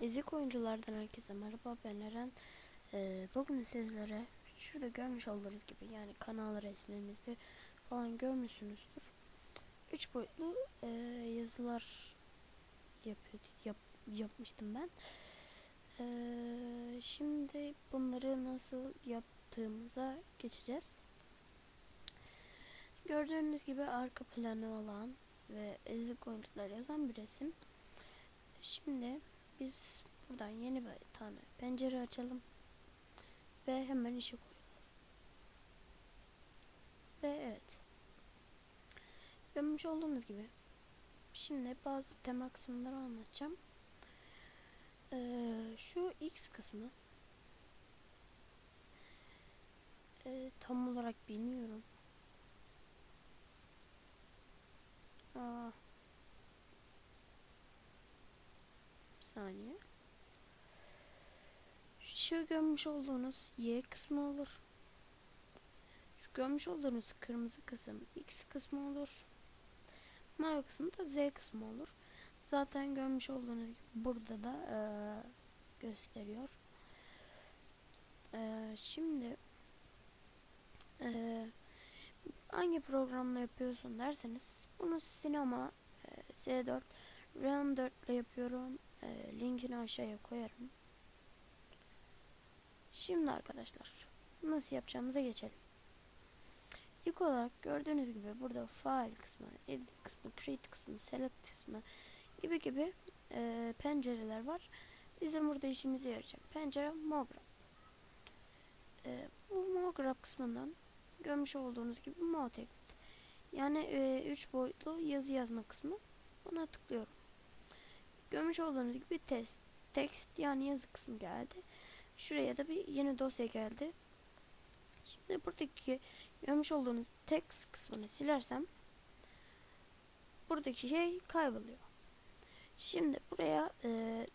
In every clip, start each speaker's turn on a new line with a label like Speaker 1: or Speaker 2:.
Speaker 1: Ezik oyunculardan herkese merhaba ben Eren. Ee, bugün sizlere şurada görmüş olduğunuz gibi yani kanal resmimizde falan görmüşsünüzdür. Üç boyutlu e, yazılar yapıyor, yap, yapmıştım ben. Ee, şimdi bunları nasıl yaptığımıza geçeceğiz. Gördüğünüz gibi arka planı olan ve ezik oyuncular yazan bir resim. Şimdi biz buradan yeni bir tane pencere açalım ve hemen işe koyalım. Ve evet. Görmüş olduğunuz gibi şimdi bazı tema kısımları anlatacağım. Ee, şu X kısmı ee, tam olarak bilmiyorum. Aa, saniye. Şu görmüş olduğunuz Y kısmı olur. Şu görmüş olduğunuz kırmızı kısım X kısmı olur. Mavi kısmı da Z kısmı olur. Zaten görmüş olduğunuz gibi burada da e, gösteriyor. E, şimdi e, hangi programla yapıyorsun derseniz bunu sinema e, S4 RAM 4 ile yapıyorum. E, linkini aşağıya koyarım. Şimdi arkadaşlar nasıl yapacağımıza geçelim. İlk olarak gördüğünüz gibi burada file kısmı, edit kısmı, create kısmı, select kısmı gibi gibi e, pencereler var. Bizim burada işimize yarayacak pencere Mograph. E, bu Mograph kısmından görmüş olduğunuz gibi Motext yani 3 e, boyutlu yazı yazma kısmı. Buna tıklıyorum. Görmüş olduğunuz gibi test, text yani yazı kısmı geldi. Şuraya da bir yeni dosya geldi. Şimdi buradaki görmüş olduğunuz text kısmını silersem buradaki şey kayboluyor. Şimdi buraya e,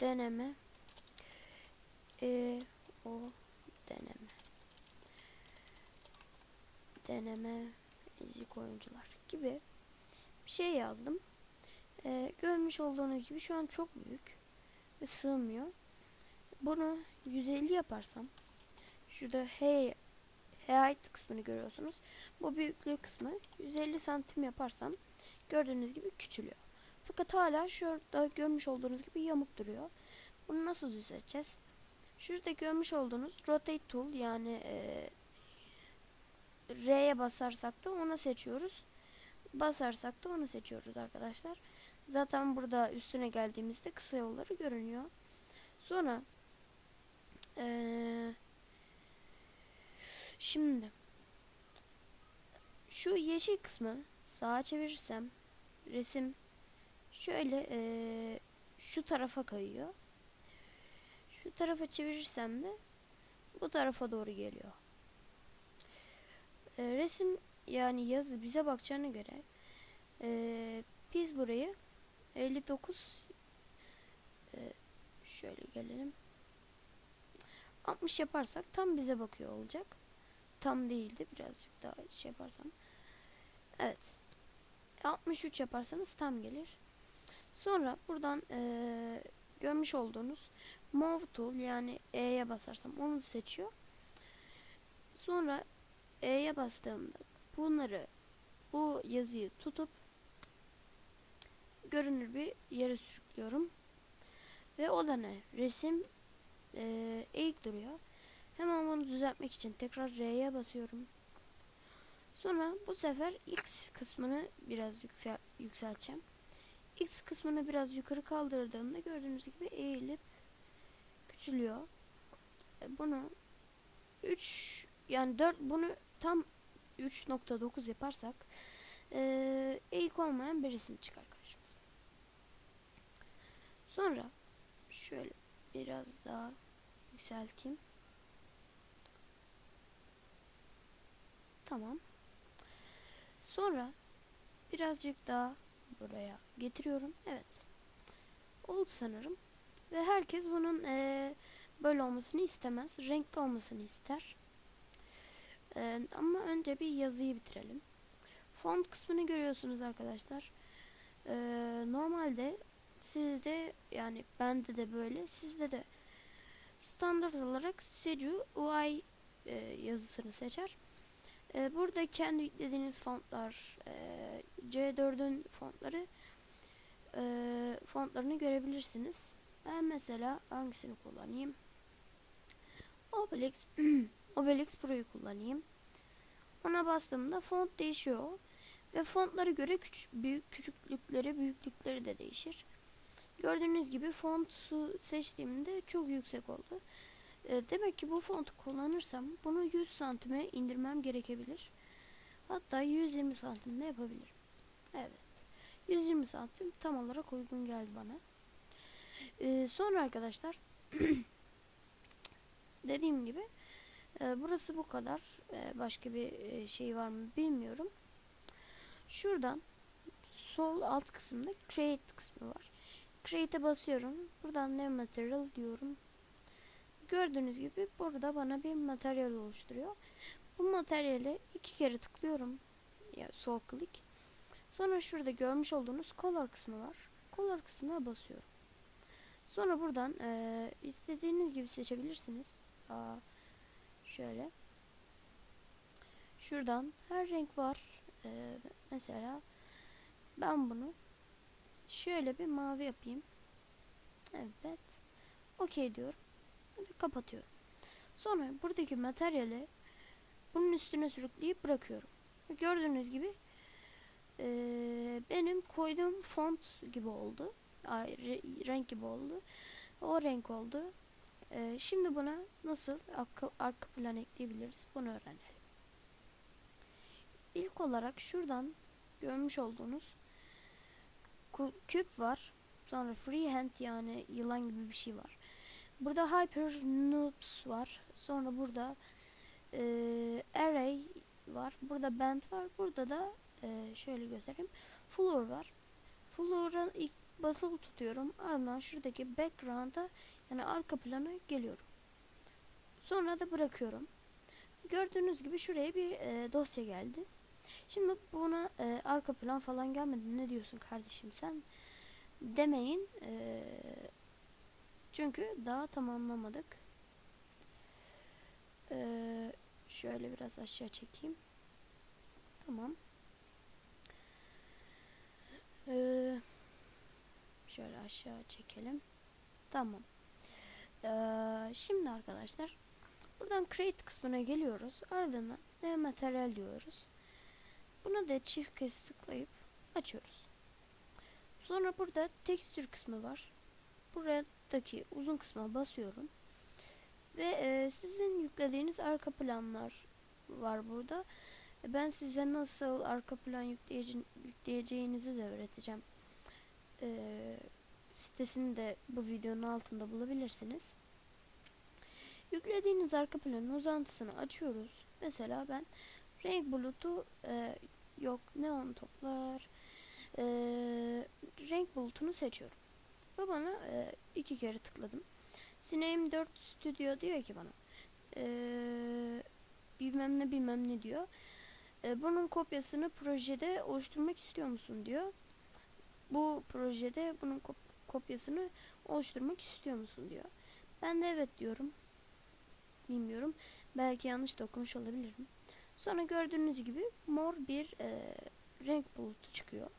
Speaker 1: deneme e, o deneme deneme ezik oyuncular gibi bir şey yazdım. E, görmüş olduğunuz gibi şu an çok büyük ve sığmıyor. Bunu 150 yaparsam şurada hey height kısmını görüyorsunuz. Bu büyüklüğü kısmı 150 santim yaparsam gördüğünüz gibi küçülüyor. Fakat hala şurada görmüş olduğunuz gibi yamuk duruyor. Bunu nasıl düzelteceğiz? Şurada görmüş olduğunuz rotate tool yani e, R'ye basarsak da onu seçiyoruz. Basarsak da onu seçiyoruz arkadaşlar. Zaten burada üstüne geldiğimizde kısa yolları görünüyor. Sonra ee, şimdi şu yeşil kısmı sağa çevirirsem resim şöyle ee, şu tarafa kayıyor. Şu tarafa çevirirsem de bu tarafa doğru geliyor. E, resim yani yazı bize bakacağına göre e, biz burayı 59 e, şöyle gelelim 60 yaparsak tam bize bakıyor olacak. Tam değildi birazcık daha şey yaparsam. Evet. 63 yaparsanız tam gelir. Sonra buradan e, görmüş olduğunuz Move Tool yani E'ye basarsam onu seçiyor. Sonra E'ye bastığımda bunları bu yazıyı tutup görünür bir yere sürüklüyorum. Ve o da ne? Resim e, eğik duruyor. Hemen bunu düzeltmek için tekrar R'ye basıyorum. Sonra bu sefer X kısmını biraz yüksel yükselteceğim. X kısmını biraz yukarı kaldırdığımda gördüğünüz gibi eğilip küçülüyor. E, bunu 3 yani 4 bunu tam 3.9 yaparsak e, eğik olmayan bir resim çıkar. Sonra şöyle biraz daha yükselteyim. Tamam. Sonra birazcık daha buraya getiriyorum. Evet. Oldu sanırım. Ve herkes bunun e, böyle olmasını istemez. Renkli olmasını ister. E, ama önce bir yazıyı bitirelim. Font kısmını görüyorsunuz arkadaşlar. E, normalde sizde yani bende de böyle sizde de standart olarak Seju UI e, yazısını seçer. E, burada kendi yüklediğiniz fontlar e, C4'ün fontları e, fontlarını görebilirsiniz. Ben mesela hangisini kullanayım? Obelix Obelix Pro'yu kullanayım. Ona bastığımda font değişiyor. Ve fontlara göre küçük, büyük küçüklükleri, büyüklükleri de değişir. Gördüğünüz gibi fontu seçtiğimde çok yüksek oldu. E, demek ki bu fontu kullanırsam bunu 100 santime indirmem gerekebilir. Hatta 120 santimde yapabilirim. Evet. 120 santim tam olarak uygun geldi bana. E, sonra arkadaşlar dediğim gibi e, burası bu kadar. E, başka bir e, şey var mı bilmiyorum. Şuradan sol alt kısımda create kısmı var. Create'e basıyorum. Buradan ne material diyorum. Gördüğünüz gibi burada bana bir materyal oluşturuyor. Bu materyale iki kere tıklıyorum. Yani sol klik. Sonra şurada görmüş olduğunuz color kısmı var. Color kısmına basıyorum. Sonra buradan e, istediğiniz gibi seçebilirsiniz. Aa, şöyle. Şuradan her renk var. E, mesela ben bunu şöyle bir mavi yapayım. Evet. Okey diyorum. Ve kapatıyorum. Sonra buradaki materyali bunun üstüne sürükleyip bırakıyorum. Gördüğünüz gibi e, benim koyduğum font gibi oldu. Ay, renk gibi oldu. O renk oldu. E, şimdi buna nasıl arka, arka plan ekleyebiliriz bunu öğrenelim. İlk olarak şuradan görmüş olduğunuz küp var. Sonra freehand yani yılan gibi bir şey var. Burada hyper noobs var. Sonra burada e, array var. Burada band var. Burada da e, şöyle göstereyim. Floor var. Floor'a ilk basılı tutuyorum. Ardından şuradaki background'a yani arka plana geliyorum. Sonra da bırakıyorum. Gördüğünüz gibi şuraya bir e, dosya geldi. Şimdi buna e, arka plan falan gelmedi. Ne diyorsun kardeşim sen? Demeyin. E, çünkü daha tamamlamadık. E, şöyle biraz aşağı çekeyim. Tamam. E, şöyle aşağı çekelim. Tamam. E, şimdi arkadaşlar buradan create kısmına geliyoruz. Ardından ne materyal diyoruz. Buna da çift kez tıklayıp açıyoruz. Sonra burada tekstür kısmı var. Buradaki uzun kısma basıyorum. Ve e, sizin yüklediğiniz arka planlar var burada. E, ben size nasıl arka plan yükleyece yükleyeceğinizi de öğreteceğim. E, sitesini de bu videonun altında bulabilirsiniz. Yüklediğiniz arka planın uzantısını açıyoruz. Mesela ben renk bulutu e, yok neon toplar e, renk bulutunu seçiyorum. Ve bana e, iki kere tıkladım. Cinema 4 Studio diyor ki bana e, bilmem ne bilmem ne diyor. E, bunun kopyasını projede oluşturmak istiyor musun diyor. Bu projede bunun kop kopyasını oluşturmak istiyor musun diyor. Ben de evet diyorum. Bilmiyorum. Belki yanlış da okumuş olabilirim. Sonra gördüğünüz gibi mor bir e, renk bulutu çıkıyor.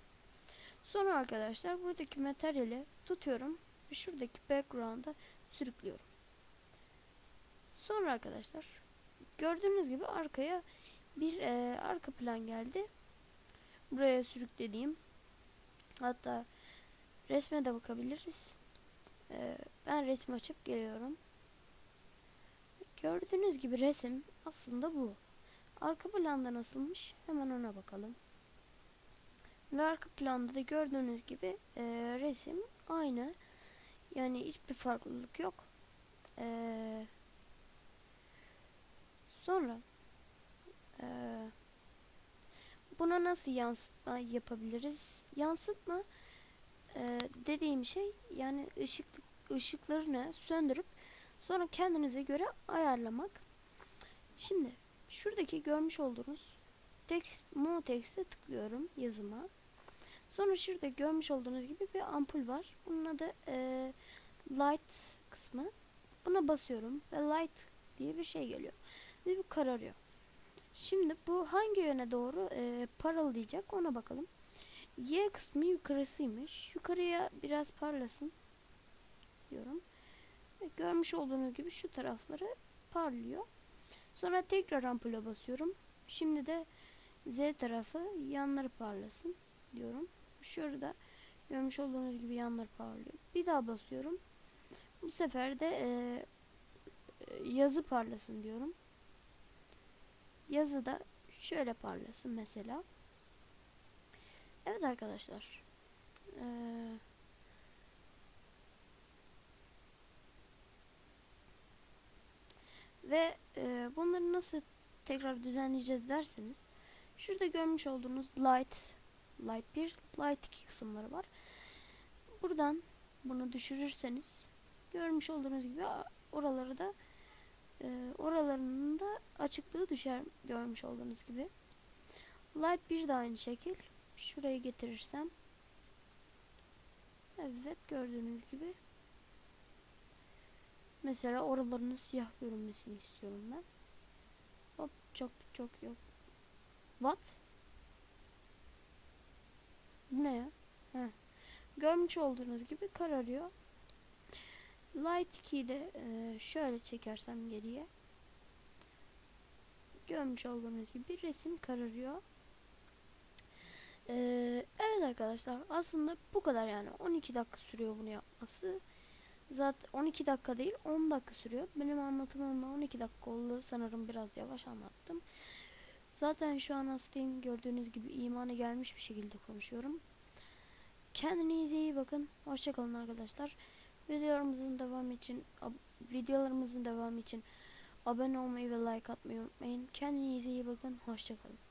Speaker 1: Sonra arkadaşlar buradaki materyali tutuyorum ve şuradaki background'a sürüklüyorum. Sonra arkadaşlar gördüğünüz gibi arkaya bir e, arka plan geldi. Buraya sürüklediğim hatta resme de bakabiliriz. E, ben resmi açıp geliyorum. Gördüğünüz gibi resim aslında bu. Arka planda nasılmış? Hemen ona bakalım. Ve arka planda da gördüğünüz gibi e, resim aynı. Yani hiçbir farklılık yok. E, sonra e, buna nasıl yansıtma yapabiliriz? Yansıtma e, dediğim şey yani ışık ışıklarını söndürüp sonra kendinize göre ayarlamak. Şimdi şuradaki görmüş olduğunuz text, mo text'e tıklıyorum yazıma. Sonra şurada görmüş olduğunuz gibi bir ampul var. Bunun adı e, light kısmı. Buna basıyorum ve light diye bir şey geliyor. Ve bu kararıyor. Şimdi bu hangi yöne doğru e, paralayacak ona bakalım. Y kısmı yukarısıymış. Yukarıya biraz parlasın diyorum. Ve görmüş olduğunuz gibi şu tarafları parlıyor. Sonra tekrar ampule basıyorum. Şimdi de Z tarafı yanları parlasın diyorum. Şurada görmüş olduğunuz gibi yanları parlıyor. Bir daha basıyorum. Bu sefer de e, yazı parlasın diyorum. Yazı da şöyle parlasın mesela. Evet arkadaşlar. Ee, ve e, bunları nasıl tekrar düzenleyeceğiz derseniz şurada görmüş olduğunuz light light 1 light 2 kısımları var. Buradan bunu düşürürseniz görmüş olduğunuz gibi oraları da e, oralarının da açıklığı düşer görmüş olduğunuz gibi. Light 1 de aynı şekil. Şuraya getirirsem Evet gördüğünüz gibi Mesela oralarının siyah görünmesini istiyorum ben. Hop çok çok yok. What? Bu ne ya? Heh. Görmüş olduğunuz gibi kararıyor. Light 2'yi de e, şöyle çekersem geriye. Görmüş olduğunuz gibi resim kararıyor. Ee, evet arkadaşlar aslında bu kadar yani 12 dakika sürüyor bunu yapması. Zaten 12 dakika değil 10 dakika sürüyor. Benim anlatımımda 12 dakika oldu. Sanırım biraz yavaş anlattım. Zaten şu an hastayım. Gördüğünüz gibi imana gelmiş bir şekilde konuşuyorum. Kendinize iyi bakın. Hoşçakalın arkadaşlar. Videolarımızın devamı için videolarımızın devamı için abone olmayı ve like atmayı unutmayın. Kendinize iyi bakın. Hoşçakalın.